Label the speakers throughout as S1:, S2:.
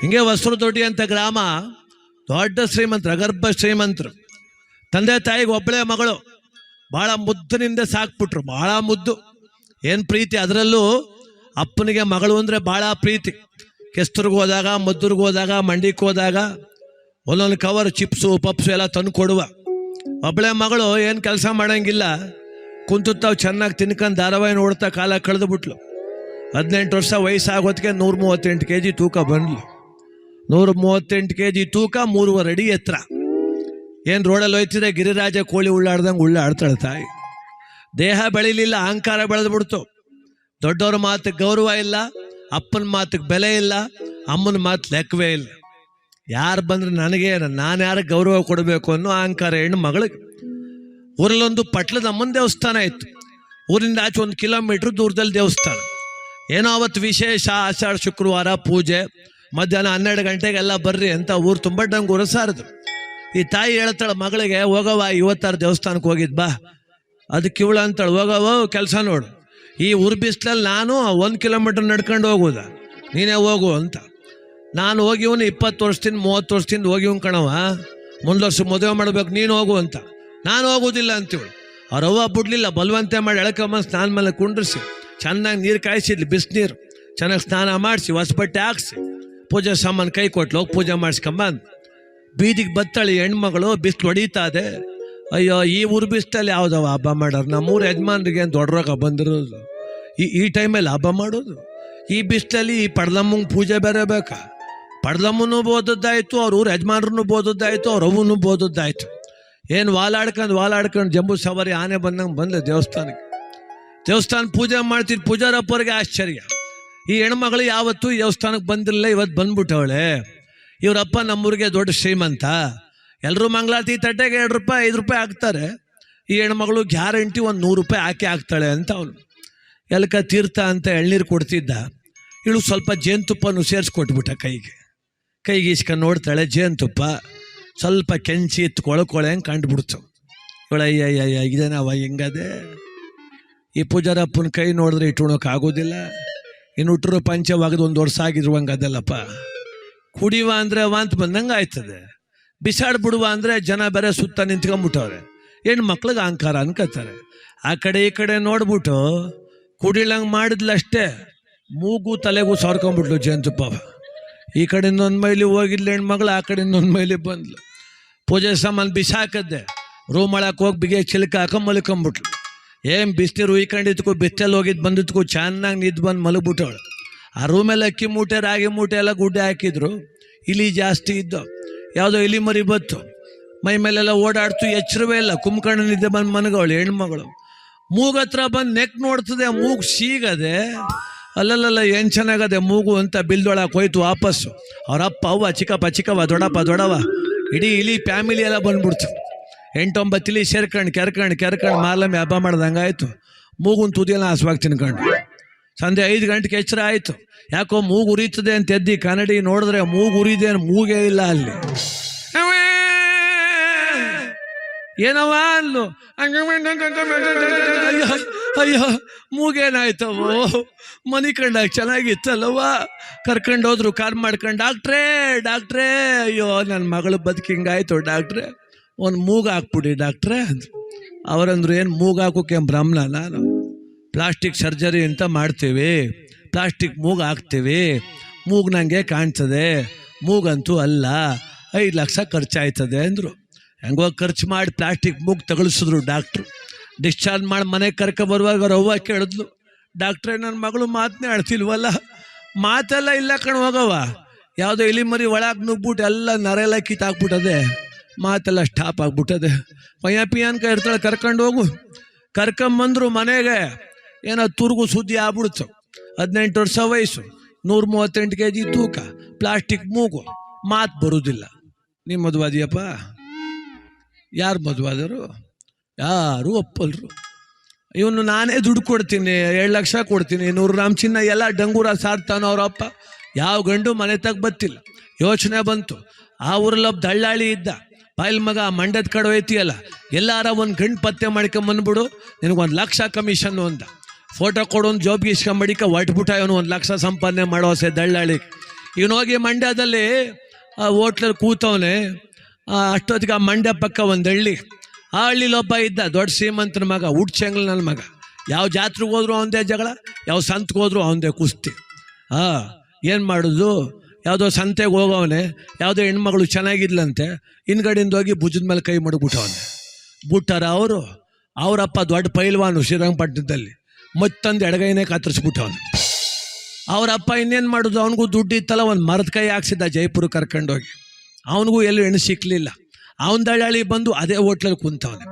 S1: ಹಿಂಗೆ ಹೊಸರು ದೊಡ್ಡಿ ಅಂತ ಗ್ರಾಮ, ದೊಡ್ಡ ಶ್ರೀಮಂತರು ಅಗರ್ಭ ಶ್ರೀಮಂತರು. ತಂದೆ ತಾಯಿಗೆ ಒಬ್ಬಳೇ ಮಗಳು. ಭಾಳ ಮುದ್ದಿನಿಂದ ಸಾಕ್ಬಿಟ್ರು ಭಾಳ ಮುದ್ದು. ಏನು ಪ್ರೀತಿ ಅದರಲ್ಲೂ ಅಪ್ಪನಿಗೆ ಮಗಳು ಅಂದರೆ ಭಾಳ ಪ್ರೀತಿ. ಕೆಸ್ತರ್ಗೆ ಹೋದಾಗ, ಮದ್ದೂರ್ಗೆ ಹೋದಾಗ ಮಂಡಿಗೆ ಹೋದಾಗ ಒಂದೊಂದು ಕವರ್ ಚಿಪ್ಸು ಪಪ್ಸು ಎಲ್ಲ ತಂದು ಕೊಡುವ. ಒಬ್ಬಳೆ ಮಗಳು ಏನು ಕೆಲಸ ಮಾಡಂಗಿಲ್ಲ. ಕುಂತು ಚೆನ್ನಾಗಿ ತಿನ್ಕೊಂಡು ಧಾರಾವಾಹಿ ನೋಡ್ತಾ ಕಾಲ ಕಳೆದು ಬಿಟ್ಲು ಹದಿನೆಂಟು ವರ್ಷ ವಯಸ್ಸಾಗೋದಕ್ಕೆ ನೂರ ಮೂವತ್ತೆಂಟು ಕೆ ಜಿ ತೂಕ ಬಂದ್ಲು. ನೂರ ಮೂವತ್ತೆಂಟು ಕೆ ಜಿ ತೂಕ, ಮೂರುವರೆ ಅಡಿ ಎತ್ತರ. ಏನು ರೋಡಲ್ಲಿ ಹೋಯ್ತಿದ್ರೆ ಗಿರಿರಾಜ ಕೋಳಿ ಉಳ್ಳಾಡ್ದಂಗೆ ಉಳ್ಳಾಡ್ತಾಳೆ ತಾಯಿ. ದೇಹ ಬೆಳಿಲಿಲ್ಲ, ಅಹಂಕಾರ ಬೆಳೆದು ಬಿಡ್ತು. ದೊಡ್ಡವ್ರ ಮಾತಿಗೆ ಗೌರವ ಇಲ್ಲ, ಅಪ್ಪನ ಮಾತಿಗೆ ಬೆಲೆ ಇಲ್ಲ, ಅಮ್ಮನ ಮಾತು ಲೆಕ್ಕವೇ ಇಲ್ಲ. ಯಾರು ಬಂದ್ರೆ ನನಗೆ, ನಾನು ಯಾರಿಗೆ ಗೌರವ ಕೊಡಬೇಕು ಅನ್ನೋ ಅಹಂಕಾರ ಹೆಣ್ಣು ಮಗಳಿಗೆ. ಊರಲ್ಲೊಂದು ಪಟ್ಲದ ಅಮ್ಮನ ದೇವಸ್ಥಾನ ಇತ್ತು. ಊರಿಂದ ಆಚೆ ಒಂದು ಕಿಲೋಮೀಟ್ರ್ ದೂರದಲ್ಲಿ ದೇವಸ್ಥಾನ. ಏನೋ ಅವತ್ತು ವಿಶೇಷ, ಆಷಾಢ, ಶುಕ್ರವಾರ, ಪೂಜೆ ಮಧ್ಯಾಹ್ನ ಹನ್ನೆರಡು ಗಂಟೆಗೆಲ್ಲ ಬರ್ರಿ ಅಂತ ಊರು ತುಂಬ ಡಂಗೆ ಉರಸಾರದು. ಈ ತಾಯಿ ಹೇಳ್ತಾಳೆ, ಮಗಳಿಗೆ ಹೋಗವ ಇವತ್ತಾರು ದೇವಸ್ಥಾನಕ್ಕೆ ಹೋಗಿದ್ ಬಾ. ಅದಕ್ಕೆ ಇವಳು ಅಂತಾಳೆ ಹೋಗವ ಕೆಲಸ ನೋಡು. ಈ ಊರು ಬಿಸ್ಲಲ್ಲಿ ನಾನು ಒಂದು ಕಿಲೋಮೀಟ್ರ್ ನಡ್ಕೊಂಡು ಹೋಗೋದ. ನೀನೇ ಹೋಗು ಅಂತ. ನಾನು ಹೋಗಿವ್ನು ಇಪ್ಪತ್ತು ವರ್ಷದಿಂದ, ಮೂವತ್ತು ವರ್ಷದಿಂದ ಹೋಗಿವ್ನು ಕಣವ ಮುಂದೆ ವರ್ಷ ಮದುವೆ ಮಾಡ್ಬೇಕು, ನೀನು ಹೋಗು ಅಂತ. ನಾನು ಹೋಗೋದಿಲ್ಲ ಅಂತೀವಳು ಅವ್ರವ್ವ ಬಿಡ್ಲಿಲ್ಲ, ಬಲವಂತೆ ಮಾಡಿ ಎಳಕಮ್ಮ ಸ್ನಾನ ಮೇಲೆ ಕುಂಡ್ರಿಸಿ, ಚೆನ್ನಾಗಿ ನೀರು ಕಾಯಿಸಿದ್ಲಿ, ಬಿಸಿನೀರು. ಚೆನ್ನಾಗಿ ಸ್ನಾನ ಮಾಡಿಸಿ ಹೊಸ ಬಟ್ಟೆ ಹಾಕ್ಸಿ. ಪೂಜೆ ಸಾಮಾನು ಕೈ ಕೊಟ್ಲು, ಹೋಗಿ ಪೂಜೆ ಮಾಡಿಸ್ಕೊಂಬಂದು ಬೀದಿಗೆ ಬತ್ತಳಿ ಹೆಣ್ಮಗಳು ಬಿಸಿಲು ಹೊಡಿತಾ ಇದೆ. ಅಯ್ಯೋ, ಈ ಊರು ಬಿಸ್ತಲ್ಲಿ ಯಾವುದವ ಹಬ್ಬ ಮಾಡೋರು? ನಮ್ಮೂರು ಯಜಮಾನ್ರಿಗೆ ಏನು ದೊಡ್ಡ ರೋಗ ಬಂದಿರೋದು? ಈ ಈ ಟೈಮಲ್ಲಿ ಹಬ್ಬ ಮಾಡೋದು? ಈ ಬಿಸಿಲಲ್ಲಿ ಈ ಪಡ್ಲಮ್ಮಂಗೆ ಪೂಜೆ ಬೇರೆ ಬೇಕಾ? ಪಡ್ಲಮ್ಮನೂ ಬೋದದ್ದಾಯಿತು, ಅವ್ರ ಊರು ಯಜಮಾನ್ರೂ ಬೋದದ್ದಾಯಿತು, ಅವ್ರ ಅವನು ಬೋದದ್ದಾಯಿತು. ಏನು ವಾಲಾಡ್ಕೊಂಡು ವಾಲಾಡ್ಕೊಂಡು ಜಂಬೂ ಸವಾರಿ ಆನೆ ಬಂದಂಗೆ ಬಂದೆ ದೇವಸ್ಥಾನಕ್ಕೆ. ದೇವಸ್ಥಾನ ಪೂಜೆ ಮಾಡ್ತಿದ್ದು ಪೂಜಾರಪ್ಪರಿಗೆ ಆಶ್ಚರ್ಯ. ಈ ಹೆಣ್ಮಗಳು ಯಾವತ್ತೂ ದೇವಸ್ಥಾನಕ್ಕೆ ಬಂದಿರಲಿಲ್ಲ, ಇವತ್ತು ಬಂದ್ಬಿಟ್ಟವಳೆ. ಇವರಪ್ಪ ನಮ್ಮೂರಿಗೆ ದೊಡ್ಡ ಶ್ರೀಮಂತ. ಎಲ್ಲರೂ ಮಂಗಳಾರತಿ ತಟ್ಟೆಗೆ ಎರಡು ರೂಪಾಯಿ, ಐದು ರೂಪಾಯಿ ಹಾಕ್ತಾರೆ. ಈ ಹೆಣ್ಮಗಳು ಗ್ಯಾರಂಟಿ ಒಂದು ನೂರು ರೂಪಾಯಿ ಹಾಕಿ ಹಾಕ್ತಾಳೆ ಅಂತ ಅವನು. ಎಲ್ಕ ತೀರ್ಥ ಅಂತ ಎಳ್ನೀರು ಕೊಡ್ತಿದ್ದ. ಇಳು ಸ್ವಲ್ಪ ಜೇನುತುಪ್ಪನ್ನು ಸೇರಿಸ್ಕೊಟ್ಬಿಟ್ಟ ಕೈಗೆ. ಕೈಗೆ ಇಸ್ಕೊಂಡು ನೋಡ್ತಾಳೆ, ಜೇನುತುಪ್ಪ ಸ್ವಲ್ಪ ಕೆಂಚಿ ಇತ್ತು ಕೊಳಕೊಳೆ ಹಂಗೆ ಕಂಡುಬಿಡ್ತು. ಇವಳ ಅಯ್ಯ ಅಯ್ಯ ಅಯ್ಯ ಇದೇನವ ಹಿಂಗದೆ? ಈ ಪೂಜಾರಪ್ಪನ ಕೈ ನೋಡಿದ್ರೆ ಇಟ್ಕೊಳಕ್ಕೆ ಆಗೋದಿಲ್ಲ. ಇನ್ನು ಹುಟ್ಟರು ಪಂಚವಾಗದು ಒಂದು ವರ್ಷ ಆಗಿರುವಂಗೆ ಅದಲ್ಲಪ್ಪ. ಕುಡಿವ ಅಂದರೆ ವಾಂತ ಬಂದಂಗೆ ಆಯ್ತದೆ. ಬಿಸಾಡ್ಬಿಡುವ ಅಂದರೆ ಜನ ಬೇರೆ ಸುತ್ತ ನಿಂತ್ಕೊಂಡ್ಬಿಟ್ಟವ್ರೆ ಏನು ಮಕ್ಳಿಗೆ ಅಹಂಕಾರ ಅನ್ಕೋತಾರೆ ಆ ಕಡೆ ಈ ಕಡೆ ನೋಡ್ಬಿಟ್ಟು ಕುಡಿಲಂಗೆ ಮಾಡಿದ್ಲಷ್ಟೇ ಮೂಗು ತಲೆಗೂ ಸಾರ್ಕೊಂಡ್ಬಿಟ್ಲು ಜೇನುತುಪ್ಪ ಈ ಕಡೆಯಿಂದ ಒಂದು ಮೈಲಿ ಹೋಗಿದ್ಲು ಹೆಣ್ಮಗಳು ಆ ಕಡೆಯಿಂದ ಒಂದು ಮೈಲಿ ಬಂದ್ಲು. ಪೂಜೆ ಸಾಮಾನು ಬಿಸಾಕದ್ದೆ. ರೂಮ್ ಒಳಕ್ಕೆ ಹೋಗಿ ಬಿಗೆ ಚಿಲ್ಕ ಹಾಕೊಂಡ್ ಮಲ್ಕೊಂಬಿಟ್ಲು. ಏನು ಬಿಸ್ನೀರು ಉಯ್ಕೊಂಡಿದ್ಕು ಬಿತ್ತಲ್ಲಿ ಹೋಗಿದ್ದು ಬಂದಿದ್ಕೂ, ಚೆನ್ನಾಗಿ ನಿದ್ದು ಬಂದು ಮಲಗ್ಬಿಟ್ಟವಳು. ಆ ರೂಮಲ್ಲಿ ಅಕ್ಕಿ ಮೂಟೆ, ರಾಗಿ ಮೂಟೆ ಎಲ್ಲ ಗುಡ್ಡೆ ಹಾಕಿದ್ರು. ಇಲಿ ಜಾಸ್ತಿ ಇದ್ದು ಯಾವುದೋ ಇಲಿ ಮರಿ ಬತ್ತು ಮೈ ಮೇಲೆಲ್ಲ ಓಡಾಡ್ತು, ಎಚ್ಚರವೇ ಇಲ್ಲ. ಕುಂಭಕರ್ಣ ನಿದ್ದೆ ಬಂದು ಮನಗವಳು, ಹೆಣ್ಮಗಳು. ಮೂಗತ್ರ ಬಂದು ನೆಕ್ ನೋಡ್ತದೆ, ಮೂಗು ಸೀಗದೆ. ಅಲ್ಲಲ್ಲಲ್ಲ, ಏನು ಚೆನ್ನಾಗದೆ ಮೂಗು ಅಂತ ಬಿಲ್ದೊಳಗೆ ಹೋಯ್ತು ವಾಪಸ್ಸು. ಅವರಪ್ಪ ಅವ್ವ, ಚಿಕ್ಕಪ್ಪ, ಚಿಕ್ಕವ್ವ ದೊಡಪ್ಪ ದೊಡವ ಇಡೀ ಇಲಿ ಫ್ಯಾಮಿಲಿ ಎಲ್ಲ ಬಂದ್ಬಿಡ್ತು. ಎಂಟೊಂಬತ್ತು ಇಲಿ ಸೇರ್ಕೊಂಡು ಕೆರ್ಕೊಂಡು ಕೆರ್ಕೊಂಡು ಮಾಲಮ್ಮಿ ಹಬ್ಬ ಮಾಡ್ದಂಗೆ ಆಯಿತು ಮೂಗುನ್ ತುದಿಯಲ್ಲಿ ಹಸುವಾಗಿ ತಿನ್ಕೊಂಡು. ಸಂಜೆ ಐದು ಗಂಟೆಗೆ ಎಚ್ಚರ ಆಯಿತು. ಯಾಕೋ ಮೂಗು ಉರಿತದೆ ಅಂತ ಎದ್ದಿ ಕನ್ನಡಿ ನೋಡಿದ್ರೆ ಮೂಗು ಉರಿದೆ ಮೂಗೇ ಇಲ್ಲ ಅಲ್ಲಿ. ಏನವ ಅಲ್ಲು? ಅಯ್ಯೋ ಅಯ್ಯೋ ಮೂಗೇನಾಯ್ತವೋ ಮನಿ ಕಂಡಾಗ ಚೆನ್ನಾಗಿತ್ತಲ್ಲವ್ವ? ಕರ್ಕೊಂಡು ಹೋದ್ರು ಕಾರ್ ಮಾಡ್ಕೊಂಡು, ಡಾಕ್ಟ್ರೇ ಡಾಕ್ಟ್ರೇ, ಅಯ್ಯೋ ನನ್ನ ಮಗಳು ಬದುಕಿಂಗಾಯ್ತು ಡಾಕ್ಟ್ರೇ. ಒಂದು ಮೂಗ ಹಾಕ್ಬಿಡಿ, ಡಾಕ್ಟ್ರೆ. ಅವರಂದ್ರು, ಏನು ಮೂಗು ಹಾಕೋಕೆ ಬ್ರಾಹ್ಮಣ ನಾನು ಪ್ಲಾಸ್ಟಿಕ್ ಸರ್ಜರಿ ಅಂತ ಮಾಡ್ತೀವಿ. ಪ್ಲಾಸ್ಟಿಕ್ ಮೂಗು ಹಾಕ್ತೀವಿ. ಮೂಗು ನನಗೆ ಕಾಣ್ತದೆ. ಮೂಗಂತೂ ಅಲ್ಲ. ಐದು ಲಕ್ಷ ಖರ್ಚಾಯ್ತದೆ, ಅಂದರು. ಹೆಂಗೋ ಖರ್ಚು ಮಾಡಿ ಪ್ಲಾಸ್ಟಿಕ್ ಮೂಗು ತಗಳಿಸಿದ್ರು ಡಾಕ್ಟ್ರು. ಡಿಸ್ಚಾರ್ಜ್ ಮಾಡಿ ಮನೆಗೆ ಕರ್ಕೊ ಬರುವಾಗ ರವ್ವ ಕೇಳಿದ್ಲು, ಡಾಕ್ಟ್ರೇ ನನ್ನ ಮಗಳು ಮಾತನ್ನೇ ಆಡ್ತಿಲ್ವಲ್ಲ ಮಾತೆಲ್ಲ ಇಲ್ಲ ಕಣ್ ಹೋಗವ ಯಾವುದೋ ಇಲಿ ಮರಿ ಒಳಗೆ ನುಗ್ಬಿಟ್ಟು ಎಲ್ಲ ನರೆಲ್ಲ ಕಿತ್ತಾಕ್ಬಿಟ್ಟದೆ. ಮಾತೆಲ್ಲ ಸ್ಟಾಪ್ ಆಗ್ಬಿಟ್ಟದೆ. ಪಯ್ಯ ಪಿಯಾನ್ಕ ಇರ್ತಾಳೆ, ಕರ್ಕೊಂಡು ಹೋಗು. ಕರ್ಕೊಂಬಂದ್ರು ಮನೆಗೆ ಏನೋ ತುರ್ಗು ಸುದ್ದಿ ಆಗ್ಬಿಡ್ತು. ಹದಿನೆಂಟು ವರ್ಷ ವಯಸ್ಸು, ನೂರ ಮೂವತ್ತೆಂಟು ಕೆ ಜಿ ತೂಕ ಪ್ಲಾಸ್ಟಿಕ್ ಮೂಗು. ಮಾತು ಬರುವುದಿಲ್ಲ ನಿಮ್ಮ ಮದುವಾದಿಯಪ್ಪ? ಯಾರು ಮದುವಾದರು? ಯಾರು ಒಪ್ಪಲ್ರು? ಇವನು ನಾನೇ ದುಡ್ಡು ಕೊಡ್ತೀನಿ, ಎರಡು ಲಕ್ಷ ಕೊಡ್ತೀನಿ, ನೂರು ರಾಮ್ ಚಿನ್ನ ಎಲ್ಲ ಡಂಗೂರ ಸಾರ್ತಾನ ಅವರಪ್ಪ ಯಾವ ಗಂಡು ಮನೆ ತಗ ಬತ್ತಿಲ್ಲ ಯೋಚನೆ ಬಂತು. ಆ ಊರಲ್ಲೊಬ್ಬ ದಳ್ಳಾಳಿ ಇದ್ದ. ಬಾಯಿಲ್ ಮಗ ಮಂಡ್ಯದ ಕಡೆ ಹೋಯ್ತೀಯಲ್ಲ, ಎಲ್ಲಾರ ಒಂದು ಗಂಡು ಪತ್ತೆ ಮಾಡ್ಕೊಂಬಂದ್ಬಿಡು ನಿನಗೊಂದು ಲಕ್ಷ ಕಮಿಷನ್ ಅಂದ ಫೋಟೋ ಕೊಡೋನು ಜಾಬ್ ಇಸ್ಕೊಂಬಡಿಕ ಹೊಟ್ಬಿಟ್ಟ ಇವನು ಒಂದು ಲಕ್ಷ ಸಂಪಾದನೆ ಮಾಡೋಸೆ ದಳ್ಳಾಳಿಗೆ ದಳ್ಳಾಳಿ. ಇವನು ಹೋಗಿ ಮಂಡ್ಯದಲ್ಲಿ ಹೋಟ್ಲಲ್ಲಿ ಕೂತವನೆ ಅಷ್ಟೊತ್ತಿಗೆ ಆ ಮಂಡ್ಯ ಪಕ್ಕ ಒಂದು ಹಳ್ಳಿ. ಆ ಹಳ್ಳಿಲೊಬ್ಬ ಇದ್ದ ದೊಡ್ಡ ಶ್ರೀಮಂತನ ಮಗ ಉಡ್ಚಂಗ್ಲ ನನ್ನ ಮಗ. ಯಾವ ಜಾತ್ರೆಗೆ ಹೋದ್ರು ಅವನದೇ ಜಗಳ, ಯಾವ ಸಂತಕ್ಕೆ ಹೋದ್ರು ಅವನದೇ ಕುಸ್ತಿ. ಹಾಂ ಏನು ಮಾಡೋದು? ಯಾವುದೋ ಸಂತೆಗೆ ಹೋಗೋವನೆ, ಯಾವುದೋ ಹೆಣ್ಮಗಳು ಚೆನ್ನಾಗಿದ್ಲಂತೆ, ಹಿಂದ್ಗಡೆಯಿಂದ ಹೋಗಿ ಭುಜದ ಮೇಲೆ ಕೈ ಮಡಗ್ಬಿಟ್ಟವನೆ ಬಿಟ್ಟಾರ ಅವರು, ಅವರಪ್ಪ ದೊಡ್ಡ ಪೈಲ್ವಾನು ಶ್ರೀರಂಗಪಟ್ಟಣದಲ್ಲಿ, ಮತ್ತೊಂದು ಎಡಗೈನೇ ಕತ್ತರಿಸ್ಬಿಟ್ಟವನು ಅವರಪ್ಪ ಇನ್ನೇನು ಮಾಡೋದು? ಅವನಿಗೂ ದುಡ್ಡು ಇತ್ತಲ್ಲ, ಒಂದು ಮರದ ಕೈ ಹಾಕ್ಸಿದ್ದ ಜೈಪುರ ಕರ್ಕೊಂಡೋಗಿ. ಅವನಿಗೂ ಎಲ್ಲೂ ಹೆಣ್ಣು ಸಿಕ್ಕಲಿಲ್ಲ ಅವನ ದಳ್ಳಾಳಿ ಬಂದು ಅದೇ ಹೋಟ್ಲಲ್ಲಿ ಕುಂತವನೆ.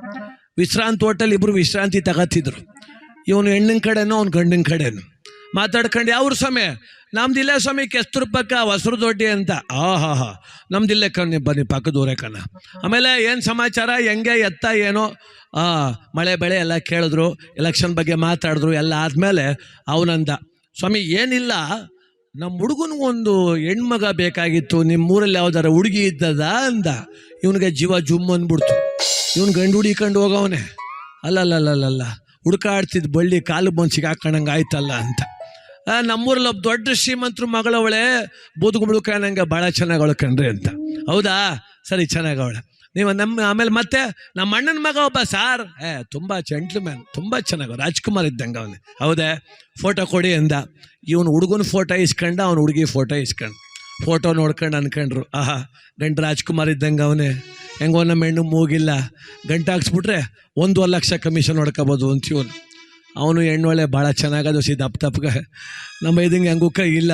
S1: ವಿಶ್ರಾಂತಿ ಹೋಟೆಲ್ ಇಬ್ಬರು ವಿಶ್ರಾಂತಿ ತಗತ್ತಿದ್ರು. ಇವನು ಹೆಣ್ಣಿನ ಕಡೆನೋ, ಅವ್ನು ಗಂಡಿನ ಕಡೆನು. ಮಾತಾಡ್ಕೊಂಡು ಯಾವ್ರ ಸ್ವಾಮಿ ನಮ್ದಿಲ್ಲ ಸ್ವಾಮಿ ಕೆಸ್ತೂರ್ ಪಕ್ಕ ಹೊಸರು ದೊಡ್ಡಿ ಅಂತ. ಆ ಹಾ ಹಾ ನಮ್ದಿಲ್ಲೇ ಕಣ್ಣಿ ಬನ್ನಿ ಪಕ್ಕ ಊರೇ ಕಣ. ಆಮೇಲೆ ಏನು ಸಮಾಚಾರ, ಹೆಂಗೆ ಎತ್ತ, ಏನೋ? ಮಳೆ, ಬೆಳೆ ಎಲ್ಲ ಕೇಳಿದ್ರು ಎಲೆಕ್ಷನ್ ಬಗ್ಗೆ ಮಾತಾಡಿದ್ರು, ಎಲ್ಲ ಆದಮೇಲೆ ಅವನಂದ, ಸ್ವಾಮಿ, ಏನಿಲ್ಲ ನಮ್ಮ ಹುಡುಗನಿಗೊಂದು ಹೆಣ್ಮಗ ಬೇಕಾಗಿತ್ತು ನಿಮ್ಮ ಊರಲ್ಲಿ ಯಾವ್ದಾರ ಹುಡುಗಿ ಇದ್ದದ? ಅಂದ. ಇವನಿಗೆ ಜೀವ ಜುಮ್ ಅಂದ್ಬಿಡ್ತು. ಇವನು ಗಂಡು ಹುಡಿಕೊಂಡು ಹೋಗವನೇ. ಅಲ್ಲಲ್ಲಲ್ಲಲ್ಲ ಹುಡುಕಾಡ್ತಿದ್ ಬಳ್ಳಿ ಕಾಲು ಬಂದು ಸಿಗಾಕೊಂಡಂಗೆ ಆಯ್ತಲ್ಲ ಅಂತ. ನಮ್ಮೂರಲ್ಲಿ ಒಬ್ಬ ದೊಡ್ಡ ಶ್ರೀಮಂತರು ಮಗಳವಳೆ ಬೂದುಗುಂಬಳುಕಾಯನಂಗೆ ಭಾಳ ಚೆನ್ನಾಗಿ ಕಣ್ರಿ ಅಂತ. ಹೌದಾ? ಸರಿ ಚೆನ್ನಾಗವಳೆ ನೀವು ನಮ್ಮ ಆಮೇಲೆ ಮತ್ತೆ ನಮ್ಮ ಅಣ್ಣನ ಮಗ ಒಬ್ಬ, ಸಾರ್. ಏ, ತುಂಬ ಮ್ಯಾನ್ ತುಂಬ ಚೆನ್ನಾಗ ರಾಜ್ಕುಮಾರ್ ಇದ್ದಂಗೆ ಅವನು. ಹೌದೇ? ಫೋಟೋ ಕೊಡಿ ಅಂದ. ಇವನು ಹುಡುಗನ ಫೋಟೋ ಇಸ್ಕೊಂಡ, ಅವ್ನು ಹುಡುಗಿ ಫೋಟೋ ಇಸ್ಕೊಂಡು. ಫೋಟೋ ನೋಡ್ಕೊಂಡು ಅನ್ಕೊಂಡ್ರು. ಆಹಾ, ಗಂಟು ರಾಜ್ಕುಮಾರ್ ಇದ್ದಂಗೆ ಅವನೇ. ಹೆಂಗೋ ನಮ್ಮ ಹೆಣ್ಣು ಮೂಗಿಲ್ಲ. ಗಂಟು ಹಾಕ್ಸ್ಬಿಟ್ರೆ ಒಂದೂವರೆ ಲಕ್ಷ ಕಮಿಷನ್ ಹೊಡ್ಕೋಬೋದು ಅಂತ ಇವನು ಅವನು ಎಣ್ಣೊಳೆ ಭಾಳ ಚೆನ್ನಾಗದು, ಸಿ ದಪ್ಪ ತಪ್ಪಗೆ ನಮ್ಮ ಇದಂಗೆ ಹೆಂಗೂ ಕೈ ಇಲ್ಲ.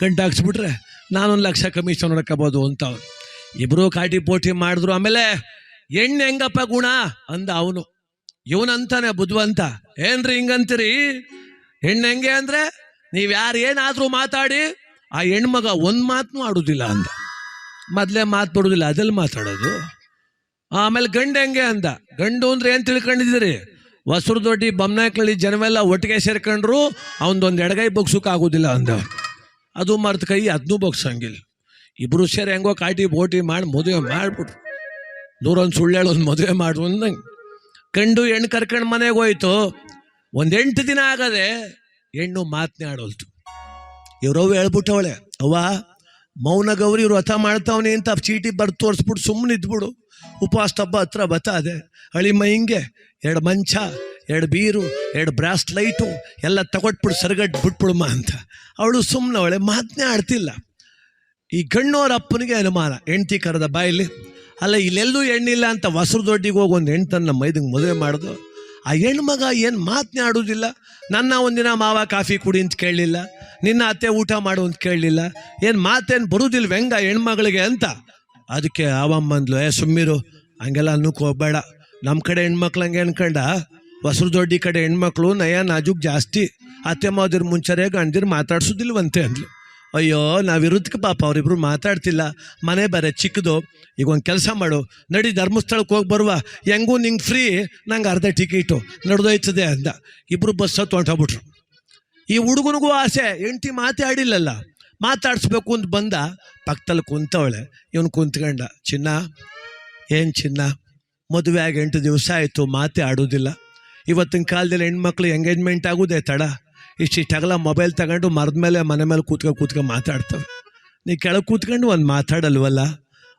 S1: ಗಂಟು ಹಾಕ್ಸ್ಬಿಟ್ರೆ ನಾನೊಂದು ಲಕ್ಷ ಕಮಿಷನ್ ಹೊಡ್ಕೋಬೋದು ಅಂತ ಅವನು. ಇಬ್ಬರು ಕಾಟಿ ಪೋಟಿ ಮಾಡಿದ್ರು, ಆಮೇಲೆ ಎಣ್ಣೆ ಹೆಂಗಪ್ಪ ಗುಣ ಅಂದ ಅವನು. ಇವನಂತಾನೆ ಬುದ್ಧಿವಂತ. ಏನ್ರಿ ಹಿಂಗಂತೀರಿ? ಹೆಣ್ಣು ಹೆಂಗೆ ಅಂದರೆ ನೀವು ಯಾರು ಏನಾದರೂ ಮಾತಾಡಿ, ಆ ಹೆಣ್ಮಗ ಒಂದು ಮಾತು ಆಡೋದಿಲ್ಲ ಅಂದ. ಮೊದಲೇ ಮಾತು ಬಿಡೋದಿಲ್ಲ ಅದಲ್ಲಿ ಮಾತಾಡೋದು. ಆಮೇಲೆ ಗಂಡು ಹೆಂಗೆ ಅಂದ. ಗಂಡು ಅಂದ್ರೆ ಏನು ತಿಳ್ಕೊಂಡಿದ್ದೀರಿ? ಹೊಸರು ದೊಡ್ಡಿ ಬೊಮ್ಮನಾಯ್ಕಳ್ಳಿ ಜನವೆಲ್ಲ ಒಟ್ಟಿಗೆ ಸೇರ್ಕೊಂಡ್ರು, ಅವನದೊಂದು ಎಡಗೈ ಆಗೋದಿಲ್ಲ ಅಂದ ಅದು ಮರ್ತು ಕೈ ಅದನ್ನೂ ಬಗ್ಸಂಗಿಲ್ಲ. ಇಬ್ಬರು ಸೇರಿ ಹೆಂಗೋ ಕಾಟಿ ಬೋಟಿ ಮಾಡಿ ಮದುವೆ ಮಾಡಿಬಿಟ್ರು. ನೂರೊಂದು ಸುಳ್ಳು ಒಂದು ಮದುವೆ ಮಾಡು ಅಂದಂಗೆ. ಕಂಡು ಹೆಣ್ಣು ಕರ್ಕೊಂಡು ಮನೆಗೆ ಹೋಯ್ತು. ಒಂದೆಂಟು ದಿನ ಆಗದೆ ಹೆಣ್ಣು ಮಾತನೇ ಆಡೋಲ್ತು. ಇವ್ರವ್ವ ಹೇಳ್ಬಿಟ್ಟವಳೆ, ಅವ್ವ, ಮೌನ ಗೌರಿ ವ್ರತ ಮಾಡ್ತಾವನೆ ಅಂತ ಚೀಟಿ ಬರ್ದು ತೋರಿಸ್ಬಿಟ್ಟು ಸುಮ್ಮನೆ ಇದ್ಬಿಡು ಉಪವಾಸ ಹಬ್ಬ ಹತ್ರ ಬತ್ತಾದೆ. ಅಳಿಮ್ಮ ಮೈಂಗೆ ಎರಡು ಮಂಚ, ಎರಡು ಬೀರು, ಎರಡು ಬ್ರಾಸ್ಟ್ ಲೈಟು, ಎಲ್ಲ ತಗೊಟ್ಬಿಡು, ಸರಿಗಟ್ಟು ಬಿಟ್ಬಿಡಮ್ಮ ಅಂತ. ಅವಳು ಸುಮ್ಮನೆ ಅವಳೆ ಮಾತನೇ ಆಡ್ತಿಲ್ಲ. ಈ ಗಣ್ಣವ್ರ ಅಪ್ಪನಿಗೆ ಅನುಮಾನ, ಹೆಂಡ್ತಿ ಕರೆದ ಬಾಯಲ್ಲಿ, ಅಲ್ಲ ಇಲ್ಲೆಲ್ಲೂ ಹೆಣ್ಣಿಲ್ಲ ಅಂತ ಹೊಸರು ದೊಡ್ಡಿಗೆ ಹೋಗಿ ಒಂದು ಹೆಣ್ತನ್ನ ಮೈದಂಗೆ ಮದುವೆ ಮಾಡೋದು? ಆ ಹೆಣ್ಮಗ ಏನು ಮಾತನೇ ಆಡೋದಿಲ್ಲ? ನನ್ನ ಒಂದಿನ ಮಾವ ಕಾಫಿ ಕುಡಿ ಅಂತ ಕೇಳಲಿಲ್ಲ. ನಿನ್ನ ಅತ್ತೆ ಊಟ ಮಾಡು ಅಂತ ಕೇಳಲಿಲ್ಲ. ಏನು ಮಾತೇನು ಬರುವುದಿಲ್ಲ ವ್ಯಂಗ ಹೆಣ್ಮಗಳಿಗೆ ಅಂತ? ಅದಕ್ಕೆ ಅವಮ್ಮಂದ್ಲು ಏ ಸುಮ್ಮಿರು, ಹಂಗೆಲ್ಲ ಅನ್ನಕ್ಕೆ ಹೋಗ್ಬೇಡ. ನಮ್ಮ ಕಡೆ ಹೆಣ್ಮಕ್ಳು ಹಂಗೆ ಅನ್ಕಂಡ. ಹೊಸರು ದೊಡ್ಡಿ ಕಡೆ ಹೆಣ್ಮಕ್ಳು, ನಯ, ನಾಜುಕ್, ಜಾಸ್ತಿ. ಅತ್ತೆ ಮಾದಿರ್ ಮುಂಚರೆ ಗಂಡಿರು ಮಾತಾಡ್ಸೋದಿಲ್ವಂತೆ ಅಂದ್ಲು. ಅಯ್ಯೋ ನಾವಿರೋದಕ್ಕೆ ಪಾಪ ಅವರಿಬ್ರು ಮಾತಾಡ್ತಿಲ್ಲ. ಮನೆ ಬೇರೆ ಚಿಕ್ಕದು. ಈಗ ಒಂದು ಕೆಲಸ ಮಾಡು. ನಡಿ ಧರ್ಮಸ್ಥಳಕ್ಕೆ ಹೋಗಿ ಬರುವ. ಹೆಂಗೂ ನಿಂಗೆ ಫ್ರೀ. ನಂಗೆ ಅರ್ಧ ಟಿಕೆಟು. ನಡೆದೋಯ್ತದೆ ಅಂದ. ಇಬ್ಬರು ಬಸ್ ಹೊಂಟೋಗ್ಬಿಟ್ರು ಈ ಹುಡುಗನಿಗೂ ಆಸೆ. ಹೆಂಡ್ತಿ ಮಾತೇ ಆಡಿಲ್ಲಲ್ಲ. ಮಾತಾಡಿಸ್ಬೇಕು ಅಂತ ಬಂದ, ಪಕ್ಕದಲ್ಲಿ ಕುಂತವಳೆ. ಇವನು ಕುಂತ್ಕೊಂಡ, ಚಿನ್ನ, ಏನು ಚಿನ್ನ? ಮದುವೆ ಆಗಿ ಎಂಟು ದಿವಸ ಆಯಿತು, ಮಾತೇ ಆಡೋದಿಲ್ಲ. ಇವತ್ತಿನ ಕಾಲದಲ್ಲಿ ಹೆಣ್ಮಕ್ಳು ಎಂಗೇಜ್ಮೆಂಟ್ ಆಗೋದೇ ತಡ. ಇಷ್ಟಿಷ್ಟಾಗಲ್ಲ ಮೊಬೈಲ್ ತಗೊಂಡು ಮರದ ಮೇಲೆ, ಮನೆ ಮೇಲೆ ಕೂತ್ಕೊ ಕೂತ್ಕೊ ಮಾತಾಡ್ತವೆ. ನೀ ಕೆಳಗೆ ಕೂತ್ಕೊಂಡು ಒಂದು ಮಾತಾಡಲ್ವಲ್ಲ?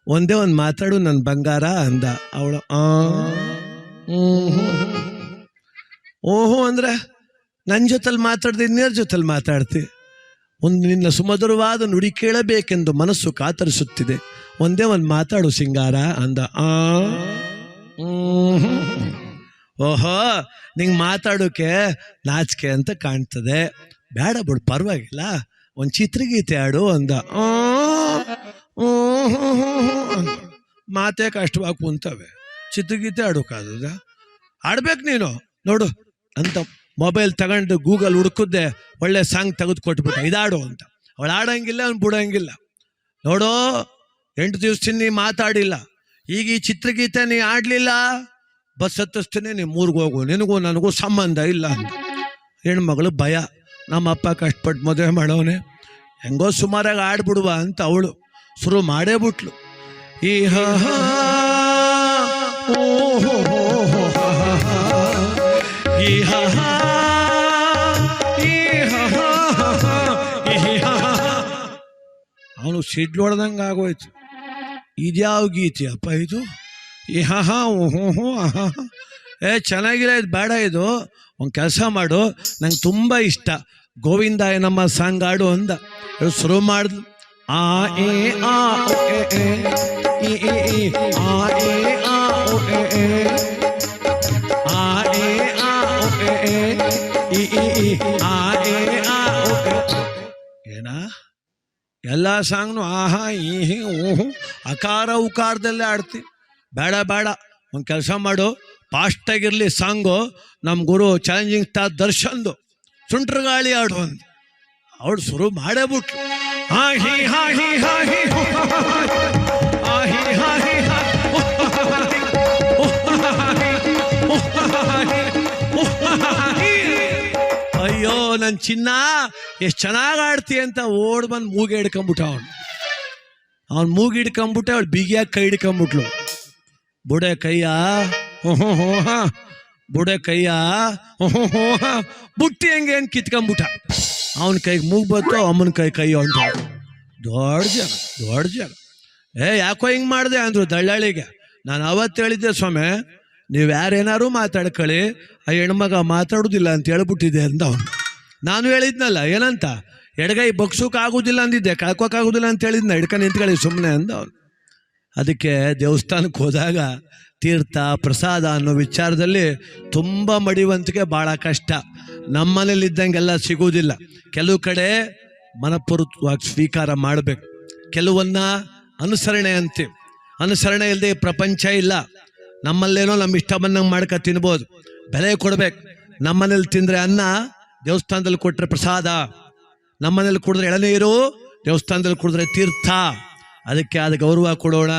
S1: ಒಂದೇ ಒಂದು ಮಾತಾಡು ನನ್ನ ಬಂಗಾರ ಅಂದ ಅವಳು. ಓಹೋ. ಅಂದ್ರೆ ನನ್ನ ಜೊತೆಲಿ ಮಾತಾಡ್ದೆ ಇನ್ನೇರ ಜೊತೆಲಿ ಮಾತಾಡ್ತಿ? ಒಂದು ನಿನ್ನ ಸುಮಧುರವಾದ ನುಡಿ ಕೇಳಬೇಕೆಂದು ಮನಸ್ಸು ಕಾತರಿಸುತ್ತಿದೆ. ಒಂದೇ ಒಂದು ಮಾತಾಡು, ಸಿಂಗಾರ, ಅಂದ. ಆ. ಓಹೋ, ನಿಂಗೆ ಮಾತಾಡೋಕೆ ನಾಚಿಕೆ ಅಂತ ಕಾಣ್ತದೆ. ಬೇಡ ಬಿಡು, ಪರವಾಗಿಲ್ಲ. ಒಂದು ಚಿತ್ರಗೀತೆ ಆಡು ಅಂದ. ಮಾತೇ ಕಷ್ಟವಾಗಿ ಕುಂತವೆ. ಚಿತ್ರಗೀತೆ ಆಡೋಕ್ಕಾಗದ ಆಡ್ಬೇಕು ನೀನು. ನೋಡು, ಅಂತ ಮೊಬೈಲ್ ತಗೊಂಡು ಗೂಗಲ್ ಹುಡುಕಿದ್ದೆ ಒಳ್ಳೆ ಸಾಂಗ್ ತೆಗೆದು ಕೊಟ್ಬಿಟ್ಟ ಇದಾಡು ಅಂತ. ಅವಳು ಆಡಂಗಿಲ್ಲ ಅವ್ನು ಬಿಡಂಗಿಲ್ಲ. ನೋಡೋ, ಎಂಟು ದಿವಸ ನೀ ಮಾತಾಡಿಲ್ಲ. ಈಗ ಈ ಚಿತ್ರಗೀತೆ ನೀ ಆಡಲಿಲ್ಲ ಬಸ್ ಹತ್ತಿಸ್ತೀನಿ ನೀ ಊರಿಗೆ ಹೋಗು. ನಿನಗೂ ನನಗೂ ಸಂಬಂಧ ಇಲ್ಲ ಅಂತ. ಹೆಣ್ಮಗಳು ಭಯ. ನಮ್ಮ ಅಪ್ಪ ಕಷ್ಟಪಟ್ಟು ಮದುವೆ ಮಾಡೋನೆ ಹೆಂಗೋ ಸುಮಾರಾಗಿ ಆಡ್ಬಿಡುವ ಅಂತ ಅವಳು. ಶುರು ಮಾಡೇ ಬಿಟ್ಲು. ಈ ಹ ಹ. ಅವನು ಸಿಡ್ಲೊಡ್ದಂಗೆ ಆಗೋಯ್ತು ಇದ್ಯಾವ ಗೀತೆ ಅಪ್ಪ ಇದು ಈ ಹಾ ಹಾ ಹ್ಞೂ ಹೋ ಆಹಾ ಹಾ. ಏ ಚೆನ್ನಾಗಿಲ್ಲ ಇದು ಬೇಡ ಇದು ಒಂದು ಕೆಲಸ ಮಾಡು ನಂಗೆ ತುಂಬ ಇಷ್ಟ ಗೋವಿಂದ ನಮ್ಮ ಸಾಂಗ್ ಆಡು ಅಂದ ಶುರು ಮಾಡಿದ್ಲು ಆ ಏ ಆ ಎ, ಇ, ಆ ಎ ಆ ಎ. ಆ ಎ ಆ ಎ, ಇ, ಆ ಎ ಆ. ಏನಾ ಎಲ್ಲ ಸಾಂಗ್ನು ಆಹಾ, ಈ ಊಹು ಅಕಾರ, ಉಕಾರದಲ್ಲೇ ಆಡ್ತಿ ಬೇಡ ಬೇಡ, ಒಂದು ಕೆಲಸ ಮಾಡು. ಫಾಸ್ಟಾಗಿರಲಿ ಸಾಂಗು ನಮ್ಮ ಗುರು ಚಾಲೆಂಜಿಂಗ್ ಸ್ಟಾರ್ ದರ್ಶನ್ದು. ಸುಂಟ್ರ ಗಾಳಿ ಆಡು ಅಂದ. ಅವಳು ಶುರು ಮಾಡೇ ಬಿಟ್ಲು. ಹಿ, ಹಾ ಹಿ ಹಾ, ಹಿ. ಅಯ್ಯೋ ನನ್ನ ಚಿನ್ನ, ಎಷ್ಟು ಚೆನ್ನಾಗಿ ಆಡ್ತಿ ಅಂತ ಓಡ್ ಬಂದು ಮೂಗೆ ಹಿಡ್ಕೊಂಬಿಟ್ಟ ಅವನು. ಅವ್ನು ಮೂಗಿ ಹಿಡ್ಕೊಂಬಿಟ್ಟೆ, ಅವಳು ಬಿಗಿಯಾಗಿ ಕೈ ಹಿಡ್ಕೊಂಬಿಟ್ಲು. ಬುಡೆ ಕೈಯ? ಹ್ಞೂ ಹೋ ಬುಡೆ ಕೈಯ? ಹ್ಞೂ ಹೋ ಹ್ಞೂ ಹಾ ಬುಟ್ಟಿ ಹೆಂಗೆ ಏನು ಕಿತ್ಕೊಂಬಿಟ್ಟ. ಅವನ ಕೈಗೆ ಮೂಗ್ ಬತ್ತು, ಅಮ್ಮನ ಕೈ ಕೈ ಹೊಂಟ. ದೊಡ್ಡ ಜನ ದೊಡ್ಡ ಜನ. ಏ, ಯಾಕೋ ಹಿಂಗೆ ಮಾಡಿದೆ ಅಂದ್ರು ದಳ್ಳಾಳಿಗೆ. ನಾನು ಅವತ್ತು ಹೇಳಿದ್ದೆ ಸ್ವಾಮಿ ನೀವು ಯಾರೇನಾರು ಮಾತಾಡ್ಕೊಳ್ಳಿ, ಆ ಹೆಣ್ಮಗ ಮಾತಾಡೋದಿಲ್ಲ ಅಂತ ಹೇಳ್ಬಿಟ್ಟಿದೆ ಅಂತ ಅವನು ನಾನು ಹೇಳಿದ್ನಲ್ಲ, ಏನಂತ? ಎಡಗೈ ಆಗೋದಿಲ್ಲ ಅಂದಿದ್ದೆ ಕಳ್ಕೊಕ್ಕಾಗೋದಿಲ್ಲ ಅಂತ ಹೇಳಿದ್ನ, ಹಿಡ್ಕೊಂಡು ನಿಂತ್ಕೊಳ್ಳಿ ಸುಮ್ಮನೆ ಅಂದ ಅವನು ಅದಕ್ಕೆ ದೇವಸ್ಥಾನಕ್ಕೆ ಹೋದಾಗ ತೀರ್ಥ, ಪ್ರಸಾದ ಅನ್ನೋ ವಿಚಾರದಲ್ಲಿ ತುಂಬ ಮಡಿವಂತಿಕೆ ಭಾಳ ಕಷ್ಟ. ನಮ್ಮನೇಲಿದ್ದಂಗೆಲ್ಲ ಸಿಗೋದಿಲ್ಲ ಕೆಲವು ಕಡೆ ಮನಪೂರ್ವಕವಾಗಿ ಸ್ವೀಕಾರ ಮಾಡಬೇಕು. ಕೆಲವನ್ನ ಅನುಸರಣೆ ಅಂತೀವಿ. ಅನುಸರಣೆ ಇಲ್ಲದೆ ಪ್ರಪಂಚ ಇಲ್ಲ. ನಮ್ಮಲ್ಲೇನೋ ನಮ್ಮ ಇಷ್ಟ ಬಂದಂಗೆ ಮಾಡ್ಕೊ ತಿನ್ಬೋದು. ಬೆಲೆ ಕೊಡ್ಬೇಕು. ನಮ್ಮನೇಲಿ ತಿಂದರೆ ಅನ್ನ, ದೇವಸ್ಥಾನದಲ್ಲಿ ಕೊಟ್ಟರೆ ಪ್ರಸಾದ. ನಮ್ಮನೇಲಿ ಕುಡಿದ್ರೆ ಎಳನೀರು, ದೇವಸ್ಥಾನದಲ್ಲಿ ಕುಡಿದ್ರೆ ತೀರ್ಥ. ಅದಕ್ಕೆ ಅದು ಗೌರವ ಕೊಡೋಣ.